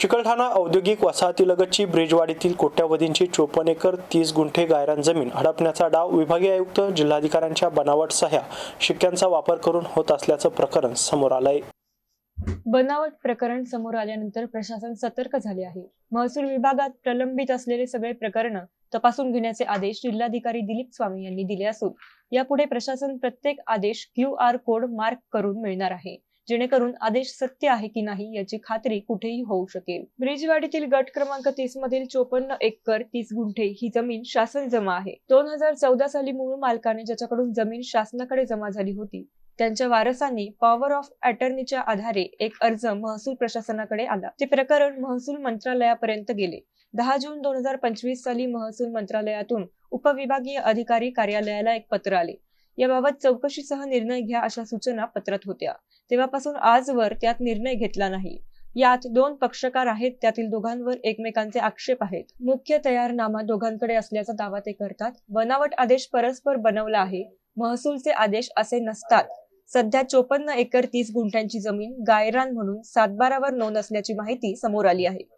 चिकलठाणा औद्योगिक वसाहतीलगतची ब्रिजवाडीतील कोट्यावधींची चोपन्न एकर तीस गुंठे गायरान जमीन हडपण्याचा डाव विभागीय आयुक्त जिल्हाधिकाऱ्यांच्या बनावट सह्या शिक्क्यांचा वापर करून होत असल्याचं प्रकरण समोर आलंय. बनावट प्रकरण समोर आल्यानंतर प्रशासन सतर्क झाले आहे. महसूल विभागात प्रलंबित असलेले सगळे प्रकरण तपासून घेण्याचे आदेश जिल्हाधिकारी दिलीप स्वामी यांनी दिले असून यापुढे प्रशासन प्रत्येक आदेश क्यू आर कोड मार्क करून मिळणार आहे. जेणेकरून आदेश सत्य आहे की नाही याची खात्री कुठेही होऊ शकेल. ब्रिजवाडीतील गट क्रमांक तीस मधील चोपन्न एकर तीस गुंठे ही जमीन शासन जमा आहे. दोन हजार चौदा साली मूळ मालकाने ज्याच्याकडून जमीन शासनाकडे जमा झाली होती त्यांच्या वारसांनी पॉवर ऑफ अटर्नीच्या आधारे एक अर्ज महसूल प्रशासनाकडे आला. ते प्रकरण महसूल मंत्रालयापर्यंत गेले. दहा जून दोन हजार पंचवीस साली महसूल मंत्रालयातून उपविभागीय अधिकारी कार्यालयाला एक पत्र आले. याबाबत चौकशीसह निर्णय घ्या अशा सूचना पत्रात होत्या. तेव्हापासून आजवर त्यात निर्णय घेतला नाही. यात दोन पक्षकार आहेत त्यातील दोघांवर एकमेकांचे आक्षेप आहेत. मुख्य तयारनामा दोघांकडे असल्याचा दावा ते करतात. बनावट आदेश परस्पर बनवला आहे. महसूलचे आदेश असे नसतात. सध्या चोपन्न एकर तीस गुंठ्यांची जमीन गायरान म्हणून सातबारावर नोंद असल्याची माहिती समोर आली आहे.